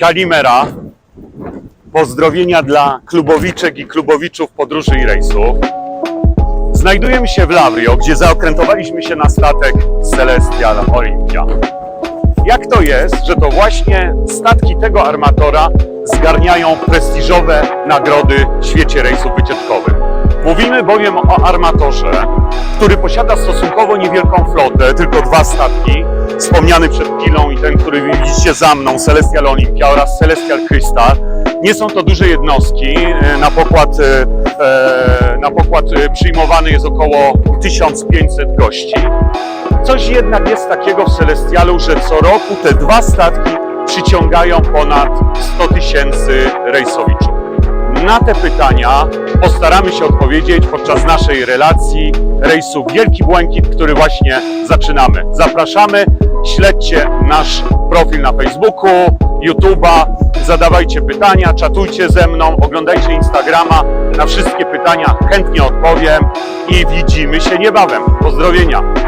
Kalimera. Pozdrowienia dla klubowiczek i klubowiczów podróży i rejsów. Znajdujemy się w Lavrio, gdzie zaokrętowaliśmy się na statek Celestial Olympia. Jak to jest, że to właśnie statki tego armatora zgarniają prestiżowe nagrody w świecie rejsów wycieczkowych? Mówimy bowiem o armatorze, który posiada stosunkowo niewielką flotę, tylko dwa statki, wspomniany przed chwilą i ten, za mną, Celestial Olympia oraz Celestial Crystal. Nie są to duże jednostki, e, na pokład, e, e, na pokład przyjmowany jest około 1500 gości. Coś jednak jest takiego w Celestialu, że co roku te dwa statki przyciągają ponad 100 tysięcy rejsowiczów. Na te pytania postaramy się odpowiedzieć podczas naszej relacji rejsu Wielki Błękit, który właśnie zaczynamy. Zapraszamy, śledźcie nasz profil na Facebooku, YouTube'a, zadawajcie pytania, czatujcie ze mną, oglądajcie Instagrama. Na wszystkie pytania chętnie odpowiem i widzimy się niebawem. Pozdrowienia.